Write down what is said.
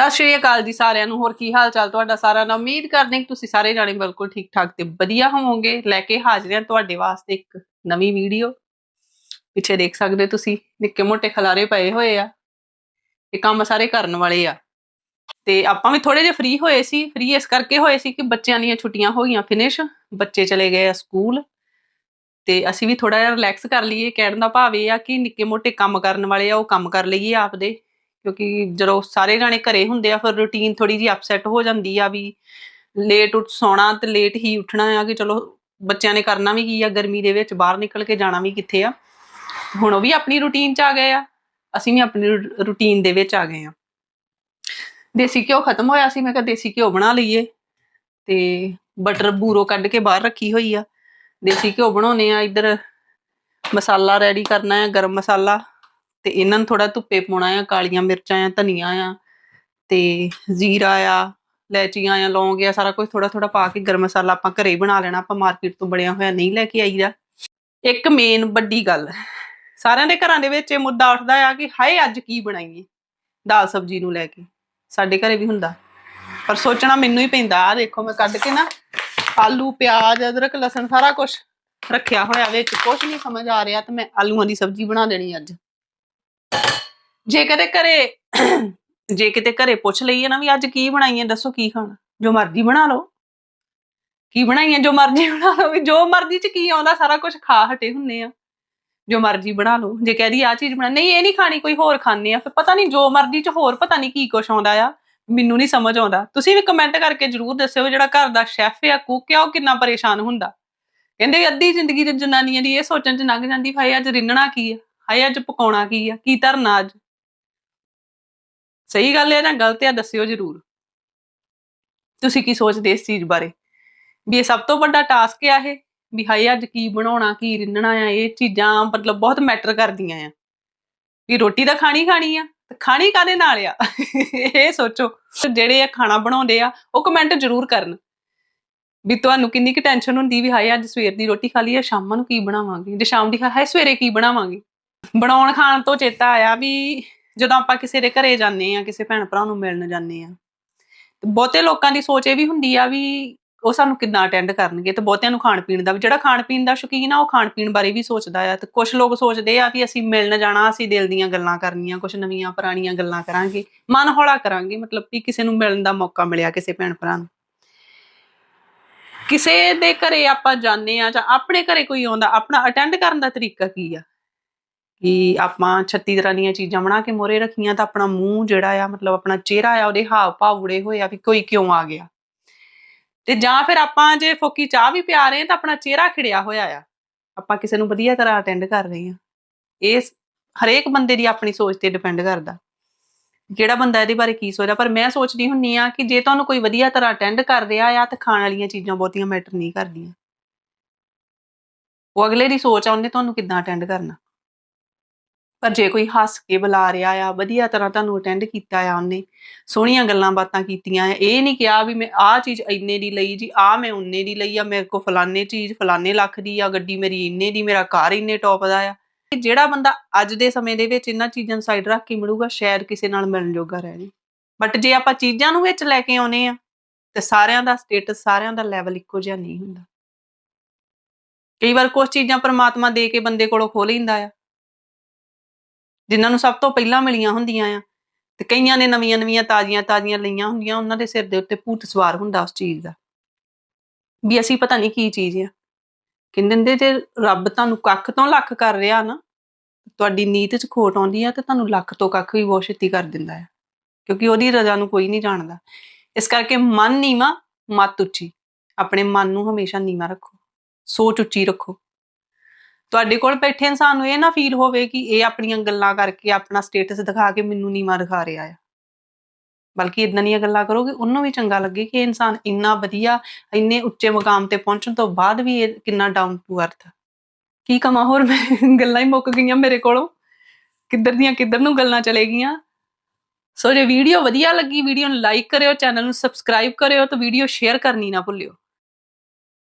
ਸਤਿ ਸ਼੍ਰੀ ਅਕਾਲ ਜੀ ਸਾਰਿਆਂ ਨੂੰ। ਹੋਰ ਕੀ ਹਾਲ ਚਾਲ ਤੁਹਾਡਾ? ਸਾਰਿਆਂ ਦਾ ਉਮੀਦ ਕਰਦੇ ਹਾਂ ਕਿ ਤੁਸੀਂ ਸਾਰੇ ਜਾਣੇ ਬਿਲਕੁਲ ਠੀਕ ਠਾਕ ਤੇ ਵਧੀਆ ਹੋਵੋਗੇ। ਲੈ ਕੇ ਹਾਜ਼ਰ ਹਾਂ ਤੁਹਾਡੇ ਵਾਸਤੇ ਇੱਕ ਨਵੀਂ ਵੀਡੀਓ। ਪਿੱਛੇ ਦੇਖ ਸਕਦੇ ਹੋ ਤੁਸੀਂ ਨਿੱਕੇ ਮੋਟੇ ਖਲਾਰੇ ਪਏ ਹੋਏ ਆ ਇਹ ਕੰਮ ਸਾਰੇ ਕਰਨ ਵਾਲੇ ਆ। ਤੇ ਆਪਾਂ ਵੀ ਥੋੜੇ ਜਿਹਾ ਫ੍ਰੀ ਹੋਏ ਸੀ। ਫ੍ਰੀ ਇਸ ਕਰਕੇ ਹੋਏ ਸੀ ਕਿ ਬੱਚਿਆਂ ਦੀਆਂ ਛੁੱਟੀਆਂ ਹੋ ਗਈਆਂ ਫਿਨਿਸ਼ ਬੱਚੇ ਚਲੇ ਗਏ ਆ ਸਕੂਲ ਤੇ ਅਸੀਂ ਵੀ ਥੋੜਾ ਜਿਹਾ ਰਿਲੈਕਸ ਕਰ ਲਈਏ। ਕਹਿਣ ਦਾ ਭਾਵ ਇਹ ਆ ਕਿ ਨਿੱਕੇ ਮੋਟੇ ਕੰਮ ਕਰਨ ਵਾਲੇ ਆ, ਉਹ ਕੰਮ ਕਰ ਲਈਏ ਆਪਦੇ। ਕਿਉਂਕਿ ਜਦੋਂ ਸਾਰੇ ਜਾਣੇ ਘਰੇ ਹੁੰਦੇ ਆ, ਫਿਰ ਰੁਟੀਨ ਥੋੜੀ ਜੀ ਅਪਸੈਟ ਹੋ ਜਾਂਦੀ ਆ ਵੀ ਲੇਟ ਉੱਠ, ਸੌਣਾ ਤੇ ਲੇਟ ਹੀ ਉੱਠਣਾ ਆ ਕਿ ਚਲੋ ਬੱਚਿਆਂ ਨੇ ਕਰਨਾ ਵੀ ਕੀ ਆ, ਗਰਮੀ ਦੇ ਵਿੱਚ ਬਾਹਰ ਨਿਕਲ ਕੇ ਜਾਣਾ ਵੀ ਕਿੱਥੇ ਆ। ਹੁਣ ਉਹ ਵੀ ਆਪਣੀ ਰੁਟੀਨ 'ਚ ਆ ਗਏ ਆ, ਅਸੀਂ ਵੀ ਆਪਣੀ ਰੁਟੀਨ ਦੇ ਵਿੱਚ ਆ ਗਏ ਆ। ਦੇਸੀ ਘਿਓ ਖਤਮ ਹੋਇਆ ਸੀ, ਮੈਂ ਕਿਹਾ ਦੇਸੀ ਘਿਓ ਬਣਾ ਲਈਏ ਤੇ ਬਟਰ ਬੂਰੋ ਕੱਢ ਕੇ ਬਾਹਰ ਰੱਖੀ ਹੋਈ ਆ। ਦੇਸੀ ਘਿਓ ਬਣਾਉਨੇ ਆ, ਇੱਧਰ ਮਸਾਲਾ ਰੈਡੀ ਕਰਨਾ ਹੈ ਗਰਮ ਮਸਾਲਾ। ਤੇ ਇਹਨਾਂ ਨੂੰ ਥੋੜਾ ਧੁੱਪੇ ਪਾਉਣਾ ਆ, ਕਾਲੀਆਂ ਮਿਰਚਾਂ ਆ, ਧਨੀਆ ਆ ਤੇ ਜ਼ੀਰਾ ਆ ਲੈਚੀਆਂ ਆ, ਲੌਂਗ ਆ, ਸਾਰਾ ਕੁਝ ਥੋੜਾ ਥੋੜਾ ਪਾ ਕੇ ਗਰਮ ਮਸਾਲਾ ਆਪਾਂ ਘਰੇ ਹੀ ਬਣਾ ਲੈਣਾ, ਆਪਾਂ ਮਾਰਕੀਟ ਤੋਂ ਬਣਿਆ ਹੋਇਆ ਨਹੀਂ ਲੈ ਕੇ ਆਈਦਾ ਇੱਕ ਮੇਨ ਵੱਡੀ ਗੱਲ, ਸਾਰਿਆਂ ਦੇ ਘਰਾਂ ਦੇ ਵਿੱਚ ਇਹ ਮੁੱਦਾ ਉੱਠਦਾ ਆ ਕਿ ਹਾਏ ਅੱਜ ਕੀ ਬਣਾਈਏ ਦਾਲ ਸਬਜ਼ੀ ਨੂੰ ਲੈ ਕੇ, ਸਾਡੇ ਘਰੇ ਵੀ ਹੁੰਦਾ। ਪਰ ਸੋਚਣਾ ਮੈਨੂੰ ਹੀ ਪੈਂਦਾ ਆ ਦੇਖੋ ਮੈਂ ਕੱਢ ਕੇ ਨਾ ਆਲੂ, ਪਿਆਜ਼, ਅਦਰਕ, ਲਸਣ ਸਾਰਾ ਕੁਝ ਰੱਖਿਆ ਹੋਇਆ ਵਿੱਚ ਕੁਝ ਨਹੀਂ ਸਮਝ ਆ ਰਿਹਾ ਤੇ ਮੈਂ ਆਲੂਆਂ ਦੀ ਸਬਜ਼ੀ ਬਣਾ ਦੇਣੀ ਅੱਜ। ਜੇ ਕਦੇ ਘਰੇ, ਜੇ ਕਿਤੇ ਘਰੇ ਪੁੱਛ ਲਈਏ ਨਾ ਵੀ ਅੱਜ ਕੀ ਬਣਾਈਏ, ਦੱਸੋ ਕੀ ਖਾਣਾ? ਜੋ ਮਰਜ਼ੀ ਬਣਾ ਲਓ। ਕੀ ਬਣਾਈਏ, ਜੋ ਮਰਜ਼ੀ ਬਣਾ ਲਓ ਵੀ ਜੋ ਮਰਜ਼ੀ ਚ ਕੀ ਆਉਂਦਾ, ਸਾਰਾ ਕੁਝ ਖਾ ਹਟੇ ਹੁੰਨੇ ਆ। ਜੋ ਮਰਜ਼ੀ ਬਣਾ ਲਓ। ਜੇ ਕਹਦੀ ਆ ਚੀਜ਼ ਬਣਾ, ਨਹੀਂ, ਇਹ ਨਹੀਂ ਖਾਣੀ, ਕੋਈ ਹੋਰ ਖਾਣੇ ਆ। ਫਿਰ ਪਤਾ ਨਹੀਂ ਜੋ ਮਰਜ਼ੀ ਚ ਹੋਰ ਪਤਾ ਨਹੀਂ ਕੀ ਕੁਛ ਆਉਂਦਾ ਆ। ਮੈਨੂੰ ਨਹੀਂ ਸਮਝ ਆਉਂਦਾ। ਤੁਸੀਂ ਵੀ ਕਮੈਂਟ ਕਰਕੇ ਜਰੂਰ ਦੱਸਿਓ ਜਿਹੜਾ ਘਰ ਦਾ ਸ਼ੈਫ ਆ ਕੁੱਕ ਆ, ਉਹ ਕਿੰਨਾ ਪਰੇਸ਼ਾਨ ਹੁੰਦਾ। ਕਹਿੰਦੇ ਅੱਧੀ ਜ਼ਿੰਦਗੀ ਦੇ ਜਨਾਨੀਆਂ ਦੀ ਇਹ ਸੋਚਣ ਚ ਲੰਘ ਜਾਂਦੀ, ਹਾਏ, ਅੱਜ ਰਿੰਨਣਾ ਕੀ ਆ? ਹਾਏ, ਅੱਜ ਪਕਾਉਣਾ ਕੀ ਆ? ਕੀ ਧਰਨਾ ਅੱਜ? ਸਹੀ ਗੱਲ ਹੈ ਜਾਂ ਗਲਤ ਹੈ, ਦੱਸਿਓ ਜਰੂਰ। ਤੁਸੀਂ ਕੀ ਸੋਚਦੇ ਇਸ ਚੀਜ਼ ਬਾਰੇ? ਵੀ ਇਹ ਸਭ ਤੋਂ ਵੱਡਾ ਟਾਸਕ ਆ ਇਹ, ਵੀ ਹਾਏ ਅੱਜ ਕੀ ਬਣਾਉਣਾ, ਕੀ ਰਿੰਨਣਾ ਆ, ਇਹ ਚੀਜ਼ਾਂ ਮਤਲਬ ਬਹੁਤ ਮੈਟਰ ਕਰਦੀਆਂ ਆ। ਵੀ ਰੋਟੀ ਤਾਂ ਖਾਣੀ ਖਾਣੀ ਆ, ਤੇ ਖਾਣੀ ਕਾਦੇ ਨਾਲ ਆ? ਇਹ ਸੋਚੋ। ਜਿਹੜੇ ਆ ਖਾਣਾ ਬਣਾਉਂਦੇ ਆ, ਉਹ ਕਮੈਂਟ ਜਰੂਰ ਕਰਨ। ਵੀ ਤੁਹਾਨੂੰ ਕਿੰਨੀ ਕੁ ਟੈਨਸ਼ਨ ਹੁੰਦੀ ਵੀ ਹਾਏ ਅੱਜ ਸਵੇਰ ਦੀ ਰੋਟੀ ਖਾ ਲਈ ਆ, ਸ਼ਾਮਾਂ ਨੂੰ ਕੀ ਬਣਾਵਾਂਗੇ? ਜੇ ਸ਼ਾਮ ਦੀ ਖਾ, ਹਾਏ ਸਵੇਰੇ ਕੀ ਬਣਾਵਾਂਗੇ? ਬਣਾਉਣ ਖਾਣ ਤੋਂ ਚੇਤਾ ਆਇਆ ਵੀ ਜਦੋਂ ਆਪਾਂ ਕਿਸੇ ਦੇ ਘਰੇ ਜਾਂਦੇ ਆ ਕਿਸੇ ਭੈਣ ਭਰਾ ਨੂੰ ਮਿਲਣ ਜਾਂਦੇ ਆ ਬਹੁਤੇ ਲੋਕਾਂ ਦੀ ਸੋਚ ਇਹ ਵੀ ਹੁੰਦੀ ਆ ਵੀ ਉਹ ਸਾਨੂੰ ਕਿੱਦਾਂ ਅਟੈਂਡ ਕਰਨਗੇ ਤੇ ਬਹੁਤਿਆਂ ਨੂੰ ਖਾਣ ਪੀਣ ਦਾ ਵੀ, ਜਿਹੜਾ ਖਾਣ ਪੀਣ ਦਾ ਸ਼ੌਕੀਨ ਆ ਉਹ ਖਾਣ ਪੀਣ ਬਾਰੇ ਵੀ ਸੋਚਦਾ ਆ ਤੇ ਕੁਝ ਲੋਕ ਸੋਚਦੇ ਆ ਵੀ ਅਸੀਂ ਮਿਲਣ ਜਾਣਾ, ਅਸੀਂ ਦਿਲ ਦੀਆਂ ਗੱਲਾਂ ਕਰਨੀਆਂ ਕੁਝ ਨਵੀਆਂ ਪੁਰਾਣੀਆਂ ਗੱਲਾਂ ਕਰਾਂਗੇ, ਮਨ ਹੌਲਾ ਕਰਾਂਗੇ, ਮਤਲਬ ਕਿ ਕਿਸੇ ਨੂੰ ਮਿਲਣ ਦਾ ਮੌਕਾ ਮਿਲਿਆ ਕਿਸੇ ਭੈਣ ਭਰਾ ਨੂੰ। ਕਿਸੇ ਦੇ ਘਰੇ ਆਪਾਂ ਜਾਂਦੇ ਆ ਜਾਂ ਆਪਣੇ ਘਰੇ ਕੋਈ ਆਉਂਦਾ, ਆਪਣਾ ਅਟੈਂਡ ਕਰਨ ਦਾ ਤਰੀਕਾ ਕੀ ਆ? ਕਿ ਆਪਾਂ 36 ਤਰ੍ਹਾਂ ਦੀਆਂ ਚੀਜ਼ਾਂ ਬਣਾ ਕੇ ਮੋਰੇ ਰੱਖੀਆਂ ਤਾਂ ਆਪਣਾ ਮੂੰਹ ਜਿਹੜਾ ਆ, ਮਤਲਬ ਆਪਣਾ ਚਿਹਰਾ ਆ, ਉਹਦੇ ਹਾਵ ਭਾਵ ਉੜੇ ਹੋਏ ਆ ਵੀ ਕੋਈ ਕਿਉਂ ਆ ਗਿਆ। ਤੇ ਜਾਂ ਫਿਰ ਆਪਾਂ ਜੇ ਫੋਕੀ ਚਾਹ ਵੀ ਪਿਆ ਰਹੇ ਤਾਂ ਆਪਣਾ ਚਿਹਰਾ ਖਿੜਿਆ ਹੋਇਆ ਆ। ਆਪਾਂ ਕਿਸੇ ਨੂੰ ਵਧੀਆ ਤਰ੍ਹਾਂ ਅਟੈਂਡ ਕਰ ਰਹੇ ਆ ਇਹ ਹਰੇਕ ਬੰਦੇ ਦੀ ਆਪਣੀ ਸੋਚ ਤੇ ਡਿਪੈਂਡ ਕਰਦਾ। ਜਿਹੜਾ ਬੰਦਾ ਇਹਦੇ ਬਾਰੇ ਕੀ ਸੋਚਦਾ? ਪਰ ਮੈਂ ਸੋਚਦੀ ਹੁੰਨੀ ਆ ਕਿ ਜੇ ਤੁਹਾਨੂੰ ਕੋਈ ਵਧੀਆ ਤਰ੍ਹਾਂ ਅਟੈਂਡ ਕਰ ਰਿਹਾ ਆ ਤਾਂ ਖਾਣ ਵਾਲੀਆਂ ਚੀਜ਼ਾਂ ਬਹੁਤੀਆਂ ਮੈਟਰ ਨਹੀਂ ਕਰਦੀਆਂ। ਉਹ ਅਗਲੇ ਦੀ ਸੋਚ ਆ, ਉਹਨੇ ਤੁਹਾਨੂੰ ਕਿੱਦਾਂ ਅਟੈਂਡ ਕਰਨਾ? ਪਰ ਜੇ ਕੋਈ ਹੱਸ ਕੇ ਬੁਲਾ ਰਿਹਾ ਆ, ਵਧੀਆ ਤਰ੍ਹਾਂ ਤੁਹਾਨੂੰ ਅਟੈਂਡ ਕੀਤਾ ਆ ਉਹਨੇ, ਸੋਹਣੀਆਂ ਗੱਲਾਂ ਬਾਤਾਂ ਕੀਤੀਆਂ ਆ। ਇਹ ਨਹੀਂ ਕਿਹਾ ਵੀ ਮੈਂ ਆਹ ਚੀਜ਼ ਇੰਨੇ ਦੀ ਲਈ ਜੀ, ਆਹ ਮੈਂ ਉਨੇ ਦੀ ਲਈ ਆ, ਮੇਰੇ ਕੋ ਫਲਾਣੇ ਚੀਜ਼ ਫਲਾਣੇ ਲੱਖ ਦੀ ਆ, ਗੱਡੀ ਮੇਰੀ ਇੰਨੇ ਦੀ, ਮੇਰਾ ਕਾਰ ਇੰਨੇ ਟੌਪ ਦਾ ਆ। ਜਿਹੜਾ ਬੰਦਾ ਅੱਜ ਦੇ ਸਮੇਂ ਦੇ ਵਿੱਚ ਇਹਨਾਂ ਚੀਜ਼ਾਂ ਨੂੰ ਸਾਈਡ ਰੱਖ ਕੇ ਮਿਲੂਗਾ, ਸ਼ਾਇਦ ਕਿਸੇ ਨਾਲ ਮਿਲਣ ਜੋਗਾ ਰਹਿ ਜੇ। ਬਟ ਜੇ ਆਪਾਂ ਚੀਜ਼ਾਂ ਨੂੰ ਵਿੱਚ ਲੈ ਕੇ ਆਉਨੇ ਆ, ਤੇ ਸਾਰਿਆਂ ਦਾ ਸਟੇਟਸ ਸਾਰਿਆਂ ਦਾ ਲੈਵਲ ਇੱਕੋ ਜਿਹਾ ਨਹੀਂ ਹੁੰਦਾ। ਕਈ ਵਾਰ ਕੁਝ ਚੀਜ਼ਾਂ ਪਰਮਾਤਮਾ ਦੇ ਕੇ ਬੰਦੇ ਕੋਲੋਂ ਖੋ ਲੈਂਦਾ ਆ। ਜਿਨ੍ਹਾਂ ਨੂੰ ਸਭ ਤੋਂ ਪਹਿਲਾਂ ਮਿਲੀਆਂ ਹੁੰਦੀਆਂ ਆ। ਤੇ ਕਈਆਂ ਨੇ ਨਵੀਆਂ ਨਵੀਆਂ ਤਾਜ਼ੀਆਂ ਤਾਜ਼ੀਆਂ ਲਈਆਂ ਹੁੰਦੀਆਂ, ਉਹਨਾਂ ਦੇ ਸਿਰ ਦੇ ਉੱਤੇ ਭੂਤ ਸਵਾਰ ਹੁੰਦਾ ਉਸ ਚੀਜ਼ ਦਾ। ਵੀ ਅਸੀਂ ਪਤਾ ਨਹੀਂ ਕੀ ਚੀਜ਼ ਆ। ਕਹਿੰਦੇ ਜੇ ਰੱਬ ਤੁਹਾਨੂੰ ਕੱਖ ਤੋਂ ਲੱਖ ਕਰ ਰਿਹਾ ਨਾ, ਤੁਹਾਡੀ ਨੀਤ 'ਚ ਖੋਟ ਆਉਂਦੀ ਆ ਤੇ ਤੁਹਾਨੂੰ ਲੱਖ ਤੋਂ ਕੱਖ ਵੀ ਬਹੁਤ ਛੇਤੀ ਕਰ ਦਿੰਦਾ ਆ। ਕਿਉਂਕਿ ਉਹਦੀ ਰਜ਼ਾ ਨੂੰ ਕੋਈ ਨਹੀਂ ਜਾਣਦਾ। ਇਸ ਕਰਕੇ ਮਨ ਨੀਵਾ, ਮਤ ਉੱਚੀ। ਆਪਣੇ ਮਨ ਨੂੰ ਹਮੇਸ਼ਾ ਨੀਵਾ ਰੱਖੋ। ਸੋਚ ਉੱਚੀ ਰੱਖੋ। ਤੁਹਾਡੇ ਕੋਲ ਬੈਠੇ ਇਨਸਾਨ ਨੂੰ ਇਹ ਨਾ ਫੀਲ ਹੋਵੇ ਕਿ ਇਹ ਆਪਣੀਆਂ ਗੱਲਾਂ ਕਰਕੇ ਆਪਣਾ ਸਟੇਟਸ ਦਿਖਾ ਕੇ ਮੈਨੂੰ ਨੀਵਾ ਦਿਖਾ ਰਿਹਾ ਆ। ਬਲਕਿ ਇਦਾਂ ਦੀਆਂ ਗੱਲਾਂ ਕਰੋਗੇ, ਉਹਨੂੰ ਵੀ ਚੰਗਾ ਲੱਗੇ ਕਿ ਇਹ ਇਨਸਾਨ ਇੰਨਾ ਵਧੀਆ, ਇੰਨੇ ਉੱਚੇ ਮਕਾਮ ਤੇ ਪਹੁੰਚਣ ਤੋਂ ਬਾਅਦ ਵੀ ਇਹ ਕਿੰਨਾ ਡਾਊਨ ਟੂ ਅਰਥ ਕੀ ਕਮਾ ਹੋਰ, ਮੈਂ ਗੱਲਾਂ ਹੀ ਮੁੱਕ ਗਈਆਂ ਮੇਰੇ ਕੋਲੋਂ। ਕਿੱਧਰ ਦੀਆਂ ਕਿੱਧਰ ਨੂੰ ਗੱਲਾਂ ਚਲੇ ਗਈਆਂ। ਸੋ ਜੇ ਵੀਡੀਓ ਵਧੀਆ ਲੱਗੀ ਵੀਡੀਓ ਨੂੰ ਲਾਈਕ ਕਰਿਓ ਚੈਨਲ ਨੂੰ ਸਬਸਕ੍ਰਾਈਬ ਕਰਿਓ, ਤੇ ਵੀਡੀਓ ਸ਼ੇਅਰ ਕਰਨੀ ਨਾ ਭੁੱਲਿਓ।